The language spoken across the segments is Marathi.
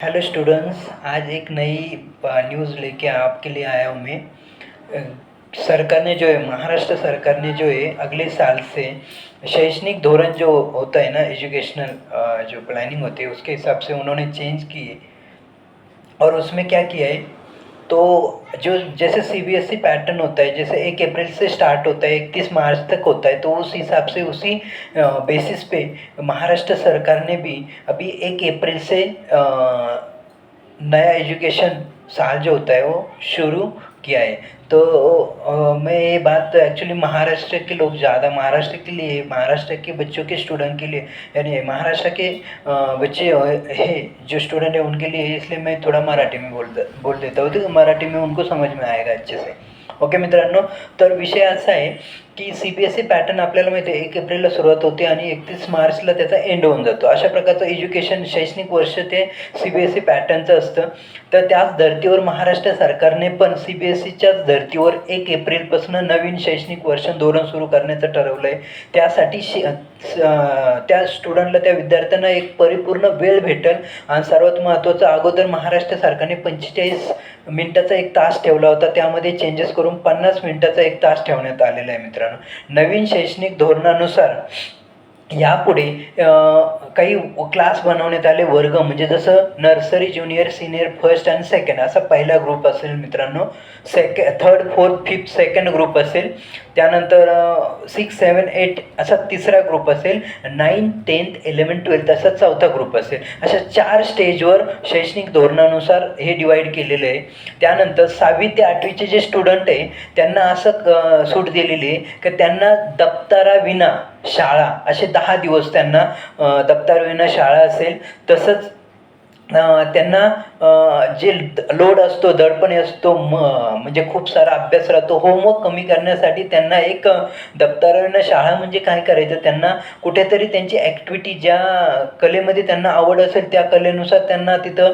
हेलो स्टूडेंट्स आज एक नई न्यूज़ लेके आपके लिए आया हूँ मैं। सरकार ने जो है, महाराष्ट्र सरकार ने जो है, अगले साल से शैक्षणिक धोरण जो होता है ना एजुकेशनल जो प्लानिंग होती है, उसके हिसाब से उन्होंने चेंज किए। और उसमें क्या किया है? तो जो जैसे C B S E pattern होता है, जैसे एक अप्रैल से स्टार्ट होता है इकतीस मार्च तक होता है तो उस हिसाब से उसी बेसिस पे महाराष्ट्र सरकार ने भी अभी एक अप्रैल से नया एजुकेशन साल जो होता है वो शुरू किया है। तो मैं ये बात एक्चुअली महाराष्ट्र के लोग ज़्यादा महाराष्ट्र के लिए महाराष्ट्र के बच्चों के स्टूडेंट के लिए यानी महाराष्ट्र के बच्चे है जो स्टूडेंट है उनके लिए इसलिए मैं थोडा मराठी में बोल बोल देता हूँ। तो मराठी में उनको समझ में आएगा अच्छे से। ओके मित्रांनो तर विषय असा आहे की C B S E pattern आपल्याला माहिती आहे एक एप्रिलला सुरुवात होते आणि एकतीस मार्चला त्याचा एंड होऊन जातो. अशा प्रकारचं एज्युकेशन शैक्षणिक वर्ष ते सी बी एस ई पॅटर्नचं असतं. तर त्याच धर्तीवर महाराष्ट्र सरकारने पण सी बी एस ईच्याच धर्तीवर एक एप्रिलपासून नवीन शैक्षणिक वर्ष धोरण सुरू करण्याचं ठरवलं आहे त्यासाठी शि त्या स्टुडंटला त्या विद्यार्थ्यांना एक परिपूर्ण वेळ भेटेल. आणि सर्वात महत्त्वाचं अगोदर महाराष्ट्र सरकारने पंचेचाळीस मिनिटाचा एक तास ठेवला होता. त्यामध्ये चेंजेस करून पन्नास मिनिटाचा एक तास ठेवण्यात आलेला आहे मित्र मित्रांनो नवीन शैक्षणिक धोरणानुसार यापुढे काही क्लास बनवण्यात आले वर्ग म्हणजे जसं nursery junior senior first and second असा पहिला ग्रुप असेल मित्रांनो. सेक third fourth fifth second group असेल. त्यानंतर सिक्स सेवन एट असा तिसरा ग्रुप असेल. नाईन टेन्थ इलेवन ट्वेल्थ असा चौथा ग्रुप असेल. अशा चार स्टेजवर शैक्षणिक धोरणानुसार हे डिवाईड केलेलं आहे. त्यानंतर सहावी ते आठवीचे जे स्टुडंट आहे त्यांना असं सूट दिलेली आहे की त्यांना दप्तराविना शाळा असे दहा दिवस त्यांना अ, शाळा असेल. तसंच त्यांना जे लोड असतो दडपण असतो म म्हणजे खूप सारा अभ्यास राहतो. होमवर्क कमी करण्यासाठी त्यांना एक दप्तरानं शाळा म्हणजे काय करायचं? त्यांना कुठेतरी त्यांची ॲक्टिव्हिटी ज्या कलेमध्ये त्यांना आवड असेल त्या कलेनुसार त्यांना तिथं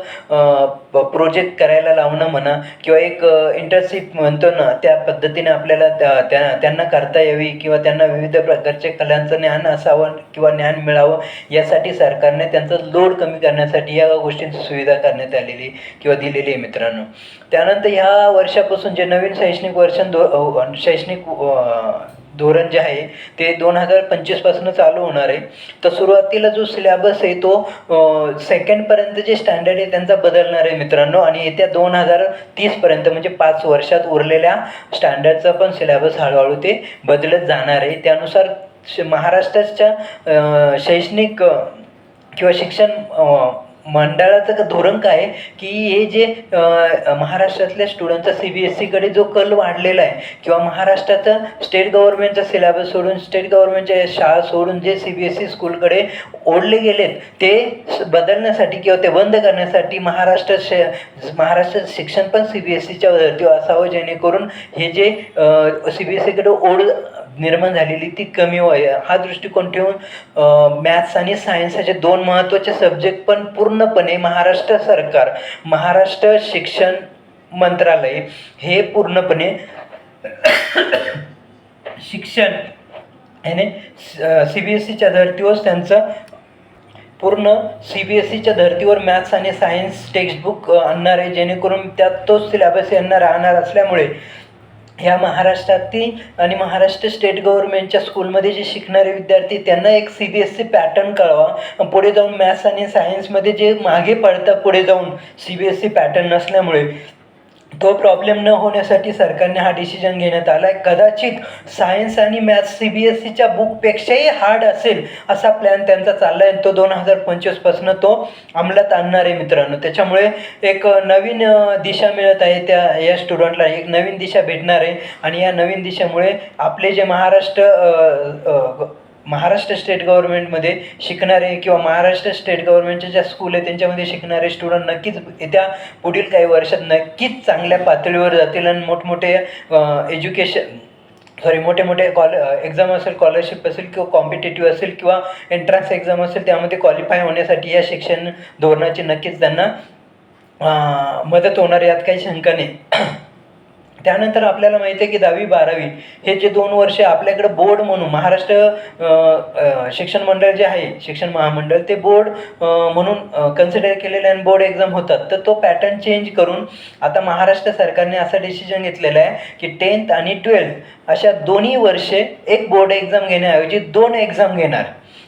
प्रोजेक्ट करायला लावणं म्हणा किंवा एक इंटर्नशिप म्हणतो ना त्या पद्धतीने आपल्याला त्या त्या- त्यांना करता यावी किंवा त्यांना विविध प्रकारचे कलांचं ज्ञान असावं किंवा ज्ञान मिळावं यासाठी सरकारने त्यांचं लोड कमी करण्यासाठी या गोष्टींची सुविधा करण्यात आलेली किंवा दिलेली आहे मित्रांनो. त्यानंतर ह्या वर्षापासून जे नवीन शैक्षणिक वर्ष दो शैक्षणिक धोरण जे आहे ते दोन हजार पंचवीसपासून चालू होणार आहे. तर सुरुवातीला जो सिलेबस आहे तो सेकंडपर्यंत जे स्टँडर्ड आहे त्यांचा बदलणार आहे मित्रांनो. आणि येत्या दोन हजार तीसपर्यंत म्हणजे पाच वर्षात उरलेल्या स्टँडर्डचा पण सिलेबस हळूहळू ते बदलत जाणार आहे. त्यानुसार श- महाराष्ट्राच्या शैक्षणिक किंवा शिक्षण मंडळाचं धोरण काय की हे जे महाराष्ट्रातल्या स्टुडंटचा सी बी एस ईकडे जो कल वाढलेला आहे किंवा महाराष्ट्राचं स्टेट गव्हर्नमेंटचा सिलेबस सोडून स्टेट गव्हर्नमेंटच्या शाळा सोडून जे सी बी एस ई स्कूलकडे ओढले गेलेत ते बदलण्यासाठी किंवा ते बंद करण्यासाठी महाराष्ट्र श महाराष्ट्र शिक्षण पण सी बी एस ईच्या धर्तीवर असावं जेणेकरून हे जे सी बी एस ईकडे ओढ निर्माण झालेली ती कमी व्हावी हा दृष्टिकोन ठेवून मॅथ्स आणि सायन्स असे दोन महत्त्वाचे सब्जेक्ट पण पूर्णपणे महाराष्ट्र सरकार महाराष्ट्र शिक्षण मंत्रालय हे पूर्णपणे शिक्षण याने सी बी एस सीच्या धर्तीवर त्यांचं पूर्ण सी बी एस सीच्या धर्तीवर मॅथ्स आणि सायन्स टेक्स्टबुक आणणार आहे. जेणेकरून त्यात तोच सिलेबस यांना राहणार असल्यामुळे ह्या महाराष्ट्रातील आणि महाराष्ट्र स्टेट गव्हर्नमेंटच्या स्कूलमध्ये जे शिकणारे विद्यार्थी त्यांना एक C B S C pattern कळवा. पुढे जाऊन मॅथ्स आणि सायन्समध्ये जे मागे पडतात पुढे जाऊन C B S C pattern नसल्यामुळे. तो प्रॉब्लेम न होण्यासाठी सरकारने हा डिसिजन घेण्यात आला आहे कदाचित सायन्स आणि मॅथ्स सी बी एस सीच्या बुकपेक्षाही हार्ड असेल असा प्लॅन त्यांचा चालला आहे तो दोन हजार पंचवीसपासून तो अंमलात आणणार आहे मित्रांनो. त्याच्यामुळे एक नवीन दिशा मिळत आहे त्या या स्टुडंटला एक नवीन दिशा भेटणार आहे आणि या नवीन दिशेमुळे आपले जे महाराष्ट्र महाराष्ट्र स्टेट गव्हर्नमेंटमध्ये शिकणारे किंवा महाराष्ट्र स्टेट गव्हर्नमेंटच्या ज्या स्कूल आहे त्यांच्यामध्ये शिकणारे स्टुडंट नक्कीच येत्या पुढील काही वर्षात नक्कीच चांगल्या पातळीवर जातील आणि मोठमोठे एज्युकेशन सॉरी मोठे मोठे कॉल एक्झाम असेल स्कॉलरशिप असेल किंवा कॉम्पिटेटिव्ह असेल किंवा एंट्रन्स एक्झाम असेल त्यामध्ये क्वालिफाय होण्यासाठी या शिक्षण धोरणाची नक्कीच त्यांना मदत होणार यात काही शंका नाही. त्यानंतर आपल्याला माहिती आहे की दहावी बारावी हे जे दोन वर्ष आपल्याकडे बोर्ड म्हणून महाराष्ट्र शिक्षण मंडळ जे आहे शिक्षण महामंडळ ते बोर्ड म्हणून कन्सिडर केलेले आणि बोर्ड एक्झाम होतात. तर तो पॅटर्न चेंज करून आता महाराष्ट्र सरकारने असा डिसिजन घेतलेला आहे की टेन्थ आणि ट्वेल्थ अशा दोन्ही वर्षे एक बोर्ड एक्झाम घेण्याऐवजी दोन एक्झाम घेणार.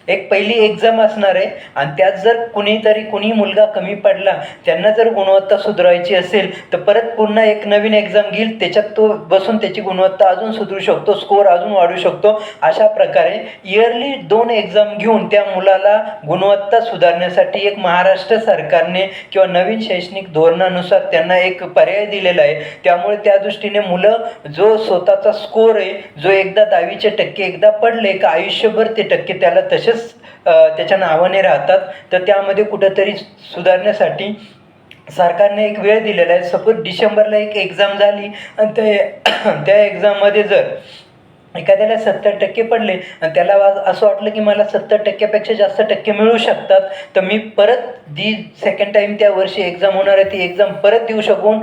एक पहिली एक्झाम असणार आहे. आणि त्यात जर कुणीतरी कुणी मुलगा कमी पडला त्यांना जर गुणवत्ता सुधारायची असेल तर परत पुन्हा एक नवीन एक्झाम घेईल. त्याच्यात तो बसून त्याची गुणवत्ता अजून सुधरू शकतो स्कोअर अजून वाढू शकतो. अशा प्रकारे इयरली दोन एक्झाम घेऊन त्या मुलाला गुणवत्ता सुधारण्यासाठी एक महाराष्ट्र सरकारने किंवा नवीन शैक्षणिक धोरणानुसार त्यांना एक पर्याय दिलेला आहे. त्यामुळे त्या दृष्टीने मुलं जो स्वतःचा स्कोअर आहे जो एकदा दहावीचे टक्के एकदा पडले का आयुष्यभर ते टक्के त्याला तसेच अ, त्याच्या नावाने राहतात. तर त्यामध्ये कुठंतरी सुधारण्यासाठी सरकारने एक वेळ दिलेला आहे. सपोज डिसेंबरला एक एक्झाम झाली आणि ते त्या एक्झाममध्ये जर एखाद्याला सत्तर टक्के पडले आणि त्याला वा- असं वाटलं की मला सत्तर टक्क्यापेक्षा जास्त टक्के मिळू शकतात तर मी परत जी सेकंड टाईम त्या वर्षी एक्झाम होणार आहे ती एक्झाम परत देऊ शकून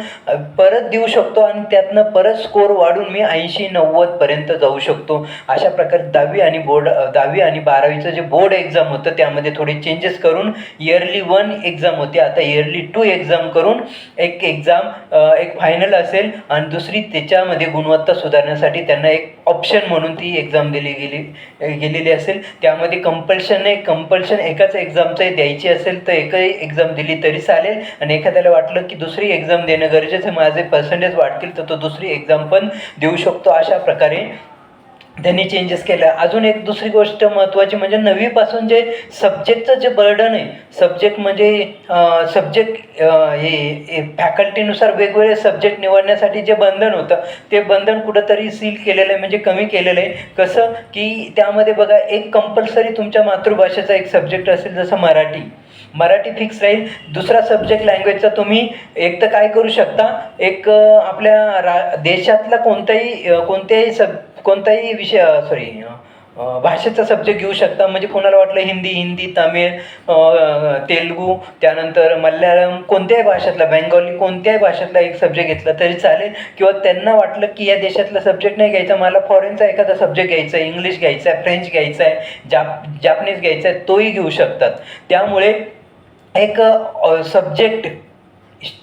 परत देऊ शकतो आणि त्यातनं परत स्कोर वाढून मी ऐंशी नव्वदपर्यंत जाऊ शकतो. अशा प्रकारे दहावी आणि बोर्ड दहावी आणि बारावीचं जे बोर्ड एक्झाम होतं त्यामध्ये थोडे चेंजेस करून इयरली वन एक्झाम होती. आता इयरली टू एक्झाम करून एक एक्झाम एक फायनल असेल आणि दुसरी त्याच्यामध्ये गुणवत्ता सुधारण्यासाठी त्यांना एक ऑप्शन म्हणून ती एक्झाम दिली गेली गेलेली असेल. त्यामध्ये कंपल्शन आहे. कंपल्शन एकाच एक्झामचं द्यायची असेल तर एकही एक्झाम दिली तरी चालेल. आणि एखाद्याला वाटलं की दुसरी एक्झाम देणं गरजेचं माझे पर्सेंटेज वाढतील तर तो दुसरी एक्झाम पण देऊ शकतो अशा प्रकारे त्यांनी चेंजेस केलं अजून एक दुसरी गोष्ट महत्त्वाची म्हणजे नववीपासून जे सब्जेक्टचं जे बर्डन आहे सब्जेक्ट म्हणजे सब्जेक्ट हे फॅकल्टीनुसार वेगवेगळे सब्जेक्ट निवडण्यासाठी जे बंधन होतं ते बंधन कुठंतरी सील केलेलं आहे म्हणजे कमी केलेलं आहे. कसं? की त्यामध्ये बघा एक कंपल्सरी तुमच्या मातृभाषेचा एक सब्जेक्ट असेल जसं मराठी. मराठी फिक्स राहील. दुसरा सब्जेक्ट लँग्वेजचा तुम्ही एक तर काय करू शकता? एक आपल्या रा देशातला कोणताही कोणत्याही सब कोणताही विषय सॉरी भाषेचा सब्जेक्ट घेऊ शकता. म्हणजे कोणाला वाटलं हिंदी हिंदी तामिळ तेलगू तेलुगू त्यानंतर मल्याळम कोणत्याही भाषेतला बेंगॉली कोणत्याही भाषेतला एक सब्जेक्ट घेतला तरी चालेल. किंवा त्यांना वाटलं की या देशातला सब्जेक्ट नाही घ्यायचा मला फॉरेनचा एखादा सब्जेक्ट घ्यायचा आहे इंग्लिश घ्यायचा आहे फ्रेंच घ्यायचा आहे जाप जापनीज घ्यायचा आहे तोही घेऊ शकतात. त्यामुळे एक सब्जेक्ट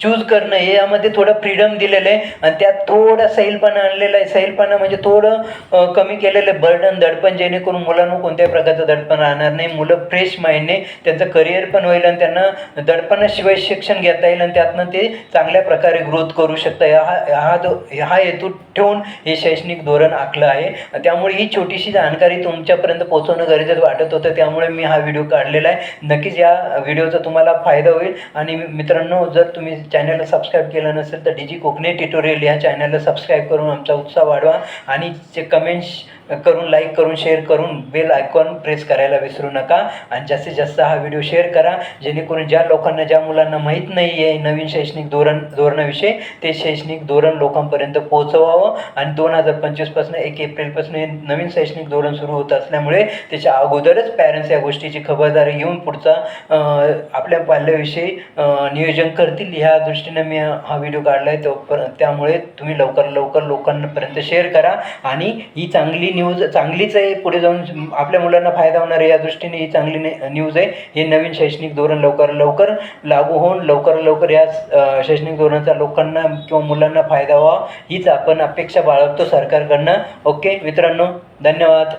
चूज करणं हे यामध्ये थोडं फ्रीडम दिलेलं आहे. आणि त्यात थोडा सैलपणा आणलेला आहे. सैलपणा म्हणजे थोडं कमी केलेलं आहे. बर्डन दडपण जेणेकरून मुलांना कोणत्याही प्रकारचं दडपण राहणार नाही. मुलं फ्रेश माइंडने त्यांचं करिअर पण होईल आणि त्यांना दडपणाशिवाय शिक्षण घेता येईल आणि त्यातनं ते चांगल्या प्रकारे ग्रोथ करू शकतं. हा हा जो हा हेतू ठेवून हे शैक्षणिक धोरण आखलं आहे. त्यामुळे ही छोटीशी जाणकारी तुमच्यापर्यंत पोहोचवणं गरजेचं वाटत होतं. त्यामुळे मी हा व्हिडिओ काढलेला आहे. नक्कीच या व्हिडिओचा तुम्हाला फायदा होईल. आणि मित्रांनो जर तुम्ही चॅनलला सबस्क्राईब केलं नसेल तर डिजी कोकणी ट्युटोरियल या चॅनलला सबस्क्राईब करून आमचा उत्साह वाढवा आणि जे कमेंट्स करून लाईक करून शेअर करून बेल आयकॉन प्रेस करायला विसरू नका. आणि जास्तीत जास्त हा व्हिडिओ शेअर करा. जेणेकरून ज्या लोकांना ज्या मुलांना माहीत नाही आहे नवीन शैक्षणिक धोरण धोरणाविषयी ते शैक्षणिक धोरण लोकांपर्यंत पोहोचवावं. आणि दोन हजार पंचवीसपासून एक एप्रिलपासून नवीन शैक्षणिक धोरण सुरू होत असल्यामुळे त्याच्या अगोदरच पॅरेंट्स या गोष्टीची खबरदारी घेऊन पुढचा आपल्या पाल्याविषयी नियोजन करतील. ह्या दृष्टीने मी हा व्हिडिओ काढला आहे तो पर- त्यामुळे तुम्ही लवकर लवकर लोकांपर्यंत शेअर करा. आणि ही चांगली न्यूज चांगलीच आहे. पुढे जाऊन आपल्या मुलांना फायदा होणार आहे. या दृष्टीने ही चांगली न्यूज आहे. हे नवीन शैक्षणिक धोरण लवकर लवकर लागू होऊन लवकर लवकर या शैक्षणिक धोरणाचा लोकांना किंवा मुलांना फायदा व्हावा. हीच आपण अपेक्षा बाळगतो सरकारकडनं. ओके मित्रांनो धन्यवाद.